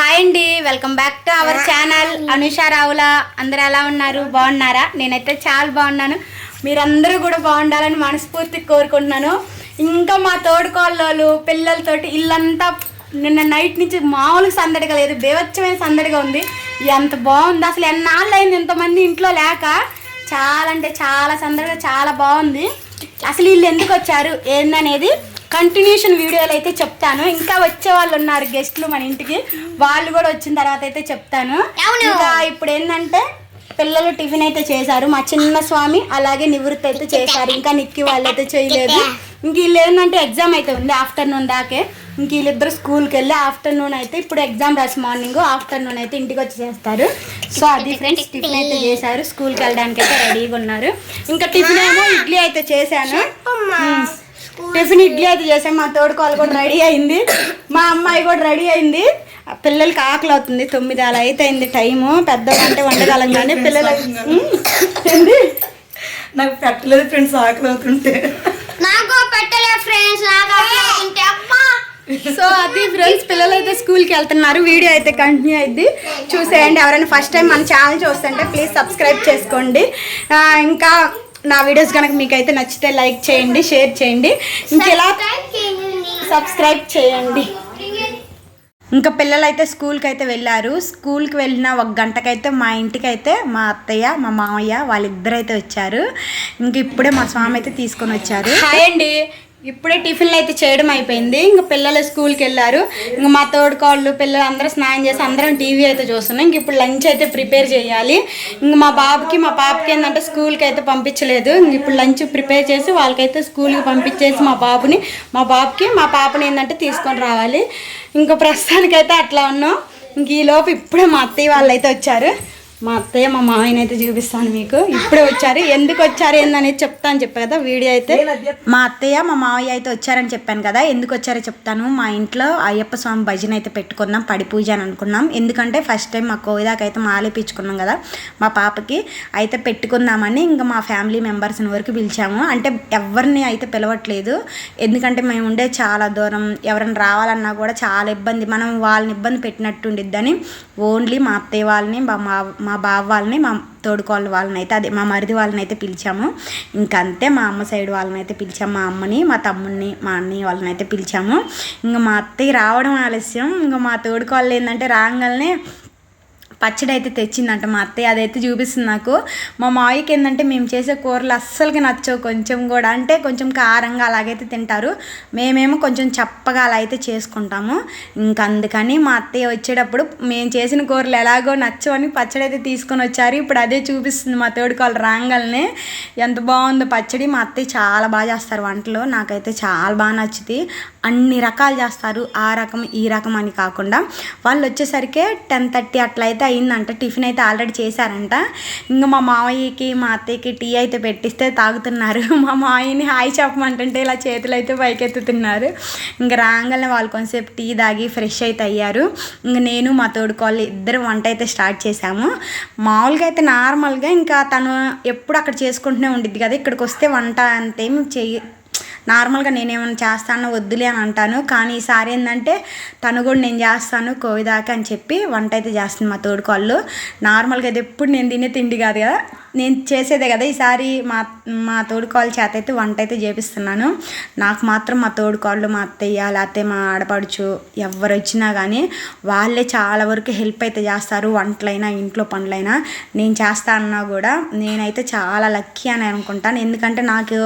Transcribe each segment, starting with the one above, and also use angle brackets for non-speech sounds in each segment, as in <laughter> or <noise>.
Hi అండి welcome back to our channel. Anusha Ravula అందరు ఎలా ఉన్నారు? బాగున్నారా? నేనైతే చాలా బాగున్నాను. మీరందరూ కూడా బాగుండాలని మనస్ఫూర్తిగా కోరుకుంటున్నాను. ఇంకా మా తోడుకోళ్ళు పిల్లలతోటి ఇల్లంతా నిన్న నైట్ నుంచి మామూలుగా సందడిగా లేదు బేవచ్చమైన సందడిగా ఉంది. ఎంత బాగుంది అసలు. ఎన్నాళ్ళు అయింది ఇంతమంది ఇంట్లో లేక? చాలా అంటే చాలా సందడిగా చాలా బాగుంది. అసలు వీళ్ళు ఎందుకు వచ్చారు? ఏందనేది కంటిన్యూషన్ వీడియోలు అయితే చెప్తాను. ఇంకా వచ్చే వాళ్ళు ఉన్నారు గెస్ట్లు మన ఇంటికి. వాళ్ళు కూడా వచ్చిన తర్వాత అయితే చెప్తాను. ఇంకా ఇప్పుడు ఏంటంటే పిల్లలు టిఫిన్ అయితే చేశారు. మా చిన్న స్వామి అలాగే నివృత్తి అయితే చేశారు. ఇంకా నిక్కి వాళ్ళు అయితే చేయలేదు. ఇంక వీళ్ళు ఏంటంటే ఎగ్జామ్ అయితే ఉంది ఆఫ్టర్నూన్ దాకే. ఇంక వీళ్ళిద్దరు స్కూల్కి వెళ్ళి ఆఫ్టర్నూన్ అయితే ఇప్పుడు ఎగ్జామ్ రాసి మార్నింగ్ ఆఫ్టర్నూన్ అయితే ఇంటికి వచ్చి చేస్తారు. సో అది ఫ్రెండ్స్ టిఫిన్ అయితే చేశారు. స్కూల్కి వెళ్ళడానికి అయితే రెడీగా ఉన్నారు. ఇంకా టిఫిన్ ఏమో ఇడ్లీ అయితే చేశాను. టిఫిన్ ఇడ్లీ అయితే చేసాం మా తోడుకోవాలి కూడా రెడీ అయింది. మా అమ్మాయి కూడా రెడీ అయింది. పిల్లలకి ఆకలి అవుతుంది. తొమ్మిది అలా అయితే అయింది టైము పెద్దగా అంటే వండగలం కానీ పిల్లలకి నాకు పెట్టలేదు ఫ్రెండ్స్ ఆకలి అవుతుంటే. నాకు పెట్టలే ఫ్రెండ్స్ సో అది ఫ్రెండ్స్ పిల్లలు అయితే స్కూల్కి వెళ్తున్నారు. వీడియో అయితే కంటిన్యూ అయింది చూసేయండి. ఎవరైనా ఫస్ట్ టైం మన ఛానల్ చూస్తుంటే ప్లీజ్ సబ్స్క్రైబ్ చేసుకోండి. ఇంకా నా వీడియోస్ కనుక మీకు అయితే నచ్చితే లైక్ చేయండి షేర్ చేయండి. ఇంకెలా సబ్స్క్రైబ్ చేయండి. ఇంకా పిల్లలు అయితే స్కూల్కి అయితే వెళ్ళారు. స్కూల్కి వెళ్ళిన ఒక గంటకైతే మా ఇంటికి అయితే మా అత్తయ్య మా మామయ్య వాళ్ళిద్దరు అయితే వచ్చారు. ఇంక ఇప్పుడే మా స్వామి అయితే తీసుకొని వచ్చారు. హాయ్ అండి. ఇప్పుడే టిఫిన్లు అయితే చేయడం అయిపోయింది. ఇంకా పిల్లలు స్కూల్కి వెళ్ళారు. ఇంకా మా తోడుకోళ్ళు పిల్లలు అందరూ స్నానం చేసి అందరం టీవీ అయితే చూస్తున్నాం. ఇంక ఇప్పుడు లంచ్ అయితే ప్రిపేర్ చేయాలి. ఇంక మా బాబుకి మా పాపకి ఏంటంటే స్కూల్కి అయితే పంపించలేదు. ఇంక ఇప్పుడు లంచ్ ప్రిపేర్ చేసి వాళ్ళకైతే స్కూల్కి పంపించేసి మా బాబుని మా బాబుకి మా పాపని ఏంటంటే తీసుకొని రావాలి. ఇంకా ప్రస్తుతానికైతే అట్లా ఉన్నాం. ఇంక ఈ లోపు ఇప్పుడే మా అత్తయ్య వాళ్ళు అయితే వచ్చారు. మా అత్తయ్య మా మామయ్యని అయితే చూపిస్తాను మీకు. ఇప్పుడే వచ్చారు. ఎందుకు వచ్చారు ఏందనేది చెప్తాను చెప్పా కదా వీడియో అయితే. మా అత్తయ్య మా మామయ్య అయితే వచ్చారని చెప్పాను కదా ఎందుకు వచ్చారో చెప్తాను. మా ఇంట్లో అయ్యప్ప స్వామి భజన అయితే పెట్టుకుందాం పడి పూజ అని అనుకున్నాం. ఎందుకంటే ఫస్ట్ టైం మా కోవిదాకి అయితే మాలేపించుకున్నాం కదా మా పాపకి. అయితే పెట్టుకుందామని ఇంకా మా ఫ్యామిలీ మెంబర్స్ని వరకు పిలిచాము. అంటే ఎవరిని అయితే పిలవట్లేదు. ఎందుకంటే మేము ఉండే చాలా దూరం. ఎవరైనా రావాలన్నా కూడా చాలా ఇబ్బంది. మనం వాళ్ళని ఇబ్బంది పెట్టినట్టు ఉండిద్దని ఓన్లీ మా అత్తయ్య వాళ్ళని మా మా బావ వాళ్ళని మా తోడుకోళ్ళ వాళ్ళని అయితే అదే మా మరిది వాళ్ళని అయితే పిలిచాము. ఇంకంతే మా అమ్మ సైడ్ వాళ్ళని అయితే పిలిచాము మా అమ్మని మా తమ్ముడిని మా అన్నయ్య వాళ్ళని అయితే పిలిచాము. ఇంకా మా అత్తయ్య రావడం ఆలస్యం. ఇంకా మా తోడుకోళ్ళు ఏంటంటే రాగానే పచ్చడి అయితే తెచ్చిందంట మా అత్తయ్య అదైతే చూపిస్తుంది నాకు. మా మావయ్యకి ఏంటంటే మేము చేసే కూరలు అస్సలకి నచ్చవు కొంచెం కూడా. అంటే కొంచెం కారంగా అలాగైతే తింటారు. మేమేమో కొంచెం చప్పగా అలా అయితే చేసుకుంటాము. ఇంకా అందుకని మా అత్తయ్య వచ్చేటప్పుడు మేము చేసిన కూరలు ఎలాగో నచ్చవని పచ్చడి అయితే తీసుకొని వచ్చారు. ఇప్పుడు అదే చూపిస్తుంది మా తోడు కాళ్ళు రాగాలనే. ఎంత బాగుందో పచ్చడి. మా అత్తయ్య చాలా బాగా చేస్తారు వంటలో. నాకైతే చాలా బాగా నచ్చుతుంది అన్ని రకాలు చేస్తారు. ఆ రకం ఈ రకం అని కాకుండా. వాళ్ళు వచ్చేసరికి టెన్ థర్టీ అట్లయితే అయిందంట. టిఫిన్ అయితే ఆల్రెడీ చేశారంట. ఇంకా మా మావయ్యకి మా అత్తయ్యకి టీ అయితే పెట్టిస్తే తాగుతున్నారు. <laughs> మా మావయ్యని హాయ్ చెప్పమంటుంటే ఇలా చేతులు అయితే పైకెత్తుతున్నారు. ఇంకా రాగానే వాళ్ళు కొంచెంసేపు టీ తాగి ఫ్రెష్ అయితే అయ్యారు. ఇంకా నేను మా తోడుకోళ్ళు ఇద్దరు వంట అయితే స్టార్ట్ చేశాము. మామూలుగా అయితే నార్మల్గా ఇంకా తను ఎప్పుడు అక్కడ చేసుకుంటూనే ఉండిద్ది కదా ఇక్కడికి వస్తే వంట అంతేమి చెయ్యి నార్మల్గా నేనేమైనా చేస్తాను వద్దులే అని అంటాను. కానీ ఈసారి ఏంటంటే తను కూడా నేను చేస్తాను కోవిదాకా అని చెప్పి వంట అయితే చేస్తుంది మా తోడుకోళ్ళు. నార్మల్గా అది ఎప్పుడు నేను తినే తిండి కాదు కదా. నేను చేసేదే కదా ఈసారి మా మా తోడుకోళ్ళ చేత అయితే వంట అయితే చేపిస్తున్నాను. నాకు మాత్రం మా తోడుకోళ్ళు మా అత్తయ్య లేకపోతే మా ఆడపడుచు ఎవరు వచ్చినా కానీ వాళ్ళే చాలా వరకు హెల్ప్ అయితే చేస్తారు వంటలైనా ఇంట్లో పనులైనా. నేను చేస్తా అన్నా కూడా నేనైతే చాలా లక్కీ అని అనుకుంటాను. ఎందుకంటే నాకు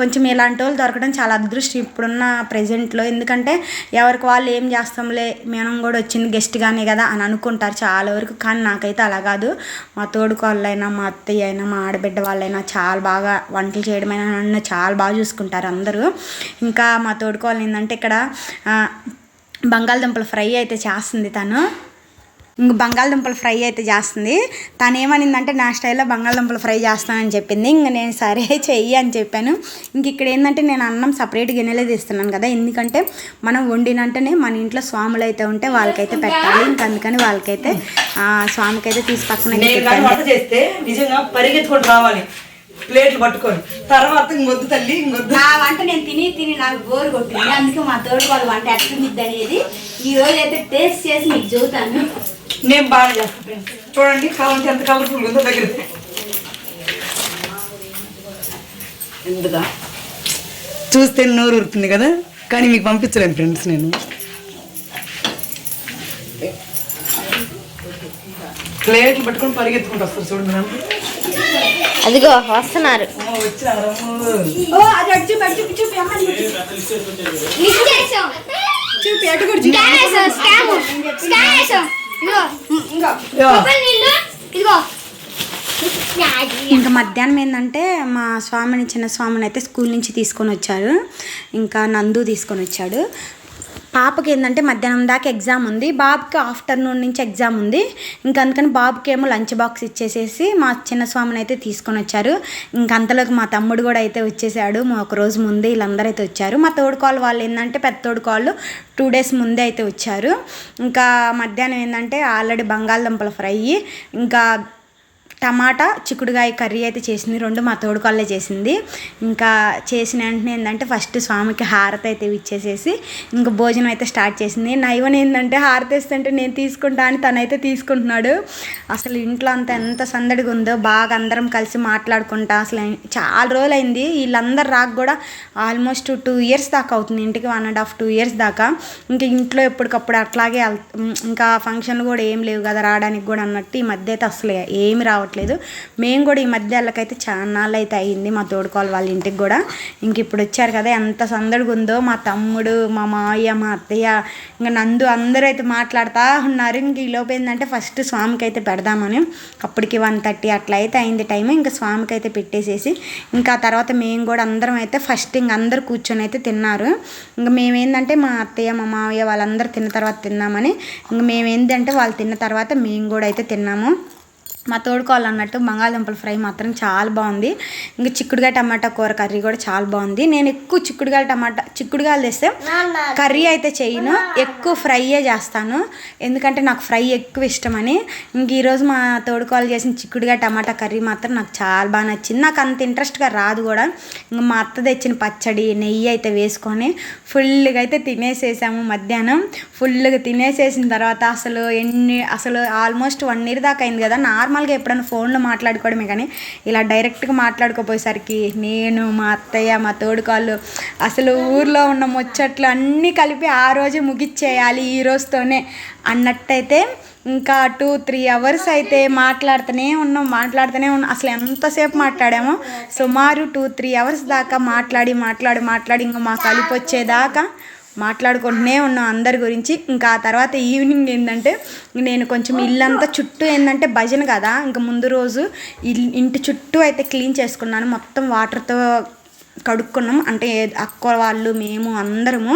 కొంచెం ఇలాంటి వాళ్ళు దొరకడం చాలా అదృష్టం ఇప్పుడున్న ప్రజెంట్లో. ఎందుకంటే ఎవరికి వాళ్ళు ఏం చేస్తాంలే మనం కూడా వచ్చింది గెస్ట్గానే కదా అని అనుకుంటారు చాలా వరకు. కానీ నాకైతే అలా కాదు. మా తోడుకోళ్ళైనా మా అత్తయ్య అయినా మా ఆడబిడ్డ వాళ్ళైనా చాలా బాగా వంటలు చేయడమైనా నన్ను చాలా బాగా చూసుకుంటారు అందరూ. ఇంకా మా తోడుకోవాలి ఏంటంటే ఇక్కడ బంగాళదుంపలు బంగాళదుంపల ఫ్రై అయితే చేస్తుంది తను. ఇంక బంగాళదుంపల ఫ్రై అయితే చేస్తుంది. తను ఏమనిందంటే నా స్టైల్లో బంగాళదుంపల ఫ్రై చేస్తానని చెప్పింది. ఇంక నేను సరే <laughs> చెయ్యి అని చెప్పాను. ఇంక ఇక్కడ ఏంటంటే నేను అన్నం సపరేట్ గిన్నెలే తీస్తున్నాను కదా. ఎందుకంటే మనం వండినంటేనే మన ఇంట్లో స్వాములు అయితే ఉంటే వాళ్ళకైతే పెట్టాలి. ఇంక అందుకని వాళ్ళకైతే ఆ, స్వామికైతే తీసి పక్కన అయితే చేస్తే నిజంగా పరిగెత్తుకొని రావాలి. ప్లేట్లు పట్టుకోండి తర్వాత ఇంకొద్దు తల్లి ఇంకొద్దు. నా వంట నేను తిని తిని నాకు బోరు కొట్టింది. అందుకే మా తోడు వాళ్ళ వంట ఎట్లుంది అనేది ఈ రోజు అయితే టేస్ట్ చేసి మీకు చూతాను నేను బాగా చేస్తాను ఫ్రెండ్స్ చూడండి కావాలంటే ఎంత కలర్ఫుల్ ఉందో దగ్గర. ఎందుగా చూస్తే నోరు ఊరుతుంది కదా? కానీ మీకు పంపించలేను ఫ్రెండ్స్ నేను. ప్లేట్లు పట్టుకొని పరిగెత్తుకుంటూ వస్తారు చూడండి మేడం అదిగో వస్తున్నారు. చూపి అటు కూడా. ఇదిగో. ఇంకా. మధ్యాహ్నం ఏంటంటే మా స్వామిని చిన్న స్వామిని అయితే స్కూల్ నుంచి తీసుకొని వచ్చారు. ఇంకా నందు తీసుకొని వచ్చాడు. పాపకి ఏంటంటే మధ్యాహ్నం దాకా ఎగ్జామ్ ఉంది. బాబుకి ఆఫ్టర్నూన్ నుంచి ఎగ్జామ్ ఉంది. ఇంకా అందుకని బాబుకి ఏమో లంచ్ బాక్స్ ఇచ్చేసేసి మా చిన్న స్వామిని అయితే తీసుకొని వచ్చారు. ఇంకా అంతలోకి మా తమ్ముడు కూడా అయితే వచ్చేసాడు. మా ఒక రోజు ముందే వీళ్ళందరూ అయితే వచ్చారు. మా తోడుకోళ్ళు వాళ్ళు ఏంటంటే పెద్ద తోడుకోళ్ళు టూ డేస్ ముందే అయితే వచ్చారు. ఇంకా మధ్యాహ్నం ఏంటంటే ఆల్రెడీ బంగాళదుంపల ఫ్రై. ఇంకా టమాటా చిక్కుడుగాయ కర్రీ అయితే చేసింది. రెండు మా తోడుకోళ్ళే చేసింది. ఇంకా చేసిన వెంటనే ఏంటంటే ఫస్ట్ స్వామికి హారతి అయితే ఇచ్చేసేసి ఇంకా భోజనం అయితే స్టార్ట్ చేసింది. నైవన్ ఏంటంటే హారతి ఇస్తుంటే నేను తీసుకుంటా అని తనైతే తీసుకుంటున్నాడు. అసలు ఇంట్లో అంతా ఎంత సందడిగా ఉందో బాగా అందరం కలిసి మాట్లాడుకుంటా. అసలు చాలా రోజులు అయింది వీళ్ళందరూ రాక కూడా ఆల్మోస్ట్ టూ ఇయర్స్ దాకా అవుతుంది. ఇంటికి one and half two years దాకా. ఇంకా ఇంట్లో ఎప్పటికప్పుడు అట్లాగే ఇంకా ఫంక్షన్లు కూడా ఏం లేవు కదా రావడానికి కూడా అన్నట్టు ఈ మధ్య అయితే అసలు ఏమి రావట్లేదు. మేము కూడా ఈ మధ్య వాళ్ళకైతే చాలా అయితే అయింది మా తోడుకోవాలి వాళ్ళ ఇంటికి కూడా. ఇంక ఇప్పుడు వచ్చారు కదా ఎంత సందడిగా ఉందో మా తమ్ముడు మా మావయ్య మా అత్తయ్య ఇంకా నందు అందరూ అయితే మాట్లాడుతూ ఉన్నారు. ఇంక ఈ లోపు ఏంటంటే ఫస్ట్ స్వామికి అయితే పెడదామని. అప్పటికి వన్ థర్టీ అట్లా అయితే అయింది టైం. ఇంకా స్వామికి అయితే పెట్టేసేసి ఇంకా తర్వాత మేము కూడా అందరం అయితే ఫస్ట్ ఇంక అందరు కూర్చొని అయితే తిన్నారు. ఇంకా మేమేందంటే మా అత్తయ్య మా మావయ్య వాళ్ళందరూ తిన్న తర్వాత తిన్నామని. ఇంకా మేమేందంటే వాళ్ళు తిన్న తర్వాత మేము కూడా అయితే తిన్నాము. మా తోడుకోవాలి అన్నట్టు బంగాళదుంపల ఫ్రై మాత్రం చాలా బాగుంది. ఇంకా చిక్కుడుగాయ టమాటా కూర కర్రీ కూడా చాలా బాగుంది. నేను ఎక్కువ చిక్కుడుగాయ టమాటా చిక్కుడుగాయలు తెస్తే కర్రీ అయితే చేయను. ఎక్కువ ఫ్రైయే చేస్తాను. ఎందుకంటే నాకు ఫ్రై ఎక్కువ ఇష్టమని. ఇంక ఈరోజు మా తోడుకోవాలి చేసిన చిక్కుడుగాయ టమాటా కర్రీ మాత్రం నాకు చాలా బాగా నచ్చింది. నాకు అంత ఇంట్రెస్ట్గా రాదు కూడా. ఇంకా మా అత్త తెచ్చిన పచ్చడి నెయ్యి అయితే వేసుకొని ఫుల్గా అయితే తినేసేసాము మధ్యాహ్నం. ఫుల్గా తినేసేసిన తర్వాత అసలు ఎన్ని అసలు ఆల్మోస్ట్ వన్ ఇయర్ దాకా అయింది కదా. నార్మల్గా ఎప్పుడైనా ఫోన్లో మాట్లాడుకోవడమే కానీ ఇలా డైరెక్ట్గా మాట్లాడుకోపోయేసరికి నేను మా అత్తయ్య మా తోడుకాళ్ళు అసలు ఊర్లో ఉన్న ముచ్చట్లు అన్నీ కలిపి ఆ రోజే ముగిచ్చేయాలి ఈ రోజుతోనే అన్నట్టయితే ఇంకా టూ త్రీ అవర్స్ అయితే మాట్లాడుతూనే ఉన్నాం మాట్లాడుతూనే ఉన్నాం. అసలు ఎంతసేపు మాట్లాడామో సుమారు టూ త్రీ అవర్స్ దాకా మాట్లాడి మాట్లాడి మాట్లాడి ఇంకా మా కలిపి వచ్చేదాకా మాట్లాడుకుంటూనే ఉన్నాం అందరి గురించి. ఇంకా ఆ తర్వాత ఈవినింగ్ ఏంటంటే నేను కొంచెం ఇల్లంతా చుట్టూ ఏంటంటే భజన కదా. ఇంకా ముందు రోజు ఇల్- ఇంటి చుట్టూ అయితే క్లీన్ చేసుకున్నాను. మొత్తం వాటర్తో కడుక్కున్నాం. అంటే అక్క వాళ్ళు మేము అందరము.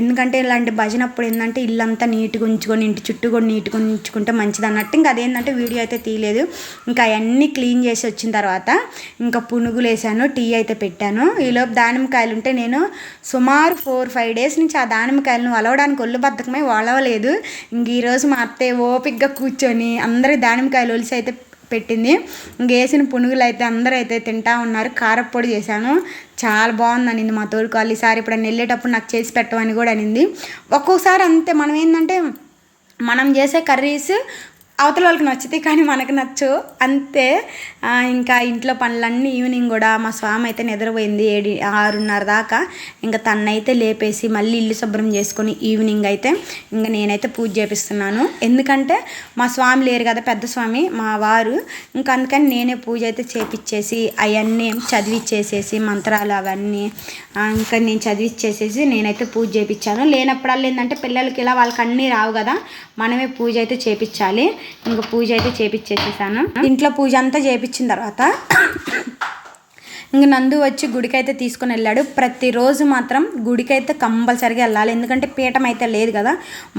ఎందుకంటే ఇలాంటి భజన అప్పుడు ఏంటంటే ఇల్లంతా నీట్గా ఉంచుకొని ఇంటి చుట్టూ కూడా నీట్గా ఉంచుకుంటే మంచిది అన్నట్టు. ఇంకా అదేంటంటే వీడియో అయితే తీయలేదు. ఇంకా అవన్నీ క్లీన్ చేసి వచ్చిన తర్వాత ఇంకా పునుగులు వేసాను టీ అయితే పెట్టాను. ఈలోపు దానిమ్మకాయలు ఉంటే నేను సుమారు ఫోర్ ఫైవ్ డేస్ నుంచి ఆ దానిమ్మకాయలను వలవడానికి ఒళ్ళు బద్దకమై వలవలేదు. ఇంక ఈరోజు మా అత్తయ్య ఓపిక్గా కూర్చొని అందరి దానిమ్మకాయలు ఒలిసి అయితే పెట్టింది. ఇంకేసిన పునుగులు అయితే అందరూ అయితే తింటా ఉన్నారు. కారప్పొడి చేశాను. చాలా బాగుంది అనింది మా తోడుకోవాలి ఈసారి ఇప్పుడు వెళ్ళేటప్పుడు నాకు చేసి పెట్టమని కూడా అనింది. ఒక్కొక్కసారి అంతే. మనం ఏంటంటే మనం చేసే కర్రీస్ అవతల వాళ్ళకి నచ్చితే కానీ మనకు నచ్చు అంతే ఇంకా ఇంట్లో పనులన్నీ ఈవినింగ్ కూడా మా స్వామి అయితే నిద్రపోయింది ఏడు ఆరున్నర దాకా. ఇంకా తన్నైతే లేపేసి మళ్ళీ ఇల్లు శుభ్రం చేసుకొని ఈవినింగ్ అయితే ఇంకా నేనైతే పూజ చేపిస్తున్నాను. ఎందుకంటే మా స్వామి లేరు కదా పెద్ద స్వామి మా వారు. ఇంకా అందుకని నేనే పూజ అయితే చేపిచ్చేసి అవన్నీ చదివిచ్చేసేసి మంత్రాలు అవన్నీ ఇంకా నేను చదివిచ్చేసేసి నేనైతే పూజ చేపించాను లేనప్పుడల్లా ఏంటంటే పిల్లలకి ఇలా వాళ్ళకి అన్నీ రావు కదా. మనమే పూజ అయితే చేపించాలి. ఇంకా పూజ అయితే చేపించేసేసాను. ఇంట్లో పూజ అంతా చేపించిన తర్వాత ఇంక నందు వచ్చి గుడికైతే తీసుకొని వెళ్ళాడు. ప్రతిరోజు మాత్రం గుడికైతే కంపల్సరిగా వెళ్ళాలి. ఎందుకంటే పీఠం అయితే లేదు కదా.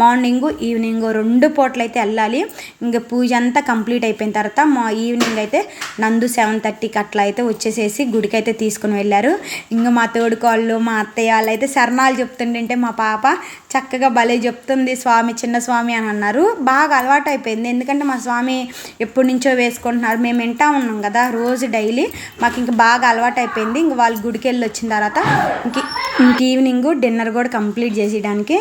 మార్నింగ్ ఈవినింగ్ రెండు పూటలు అయితే వెళ్ళాలి. ఇంకా పూజ అంతా కంప్లీట్ అయిపోయిన తర్వాత మా ఈవినింగ్ అయితే నందు సెవెన్ థర్టీకి అట్లా అయితే వచ్చేసేసి గుడికైతే తీసుకుని వెళ్ళారు. ఇంకా మా తోడుకోళ్ళు మా అత్తయ్య వాళ్ళు అయితే శరణాలు చెప్తుంటే మా పాప చక్కగా భలే చెప్తుంది. స్వామి చిన్న స్వామి అని అన్నారు. బాగా అలవాటు అయిపోయింది. ఎందుకంటే మా స్వామి ఎప్పటి నుంచో వేసుకుంటున్నారు. మేము వింటా ఉన్నాం కదా రోజు డైలీ. మాకు ఇంకా బాగా అలవాటు అయిపోయింది ఇంక వాళ్ళు గుడికి వెళ్ళి వచ్చిన తర్వాత ఇంక ఇంక ఈవినింగ్ డిన్నర్ కూడా కంప్లీట్ చేసేయడానికి.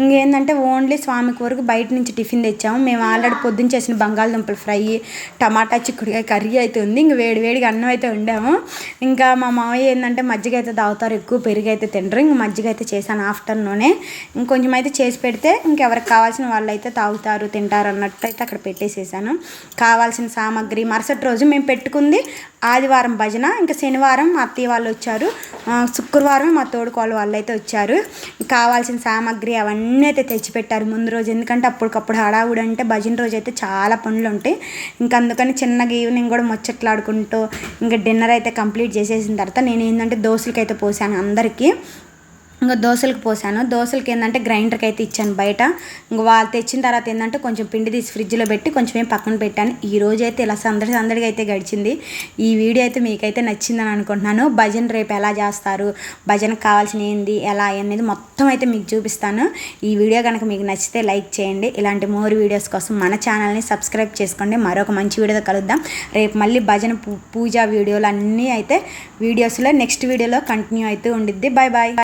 ఇంకేంటంటే ఓన్లీ స్వామికి వరకు బయట నుంచి టిఫిన్ తెచ్చాము. మేము ఆల్రెడీ పొద్దున్న చేసిన బంగాళదుంపలు ఫ్రై టమాటా చిక్కుడుకాయ కర్రీ అయితే ఉంది. ఇంక వేడి వేడిగా అన్నం అయితే ఉండాము ఇంకా మా మామయ్య ఏంటంటే మజ్జిగ అయితే తాగుతారు ఎక్కువ పెరుగు అయితే తినరు. ఇంక మజ్జిగ అయితే చేశాను ఆఫ్టర్నూనే. ఇంకొంచెం అయితే చేసి పెడితే ఇంకెవరికి కావాల్సిన వాళ్ళు అయితే తాగుతారు తింటారు అన్నట్టు అయితే అక్కడ పెట్టేసేసాను. కావాల్సిన సామాగ్రి మరుసటి రోజు మేము పెట్టుకుంది ఆదివారం భజన. ఇంకా శనివారం మా అత్తయ్య వాళ్ళు వచ్చారు. శుక్రవారం మా తోడుకోళ్ళ వాళ్ళు అయితే వచ్చారు. కావాల్సిన సామాగ్రి అవన్నీ అయితే తెచ్చిపెట్టారు ముందు రోజు. ఎందుకంటే అప్పటికప్పుడు హడావుడు అంటే భజన రోజు అయితే చాలా పనులు ఉంటాయి. ఇంకా అందుకని చిన్నగా ఈవినింగ్ కూడా ముచ్చట్లాడుకుంటూ ఇంకా డిన్నర్ అయితే కంప్లీట్ చేసేసిన తర్వాత నేను ఏంటంటే దోశలకి అయితే పోసాను అందరికీ. ఇంకా దోశలకు పోసాను. దోశలకి ఏంటంటే గ్రైండర్కి అయితే ఇచ్చాను బయట. ఇంకా వాళ్ళు తెచ్చిన తర్వాత ఏంటంటే కొంచెం పిండి తీసి ఫ్రిడ్జ్లో పెట్టి కొంచెం ఏం పక్కన పెట్టాను. ఈ రోజు అయితే ఇలా సందడి సందడిగా అయితే గడిచింది. ఈ వీడియో అయితే మీకైతే నచ్చిందని అనుకుంటున్నాను. భజన రేపు ఎలా చేస్తారు? భజనకు కావాల్సిన ఏంది? ఎలా అనేది మొత్తం అయితే మీకు చూపిస్తాను. ఈ వీడియో కనుక మీకు నచ్చితే లైక్ చేయండి. ఇలాంటి మోర్ వీడియోస్ కోసం మన ఛానల్ని సబ్స్క్రైబ్ చేసుకోండి. మరొక మంచి వీడియోతో కలుద్దాం. రేపు మళ్ళీ భజన పూ- పూజ వీడియోలు అన్నీ అయితే వీడియోస్లో నెక్స్ట్ వీడియోలో కంటిన్యూ అయితే ఉండిద్ది. Bye bye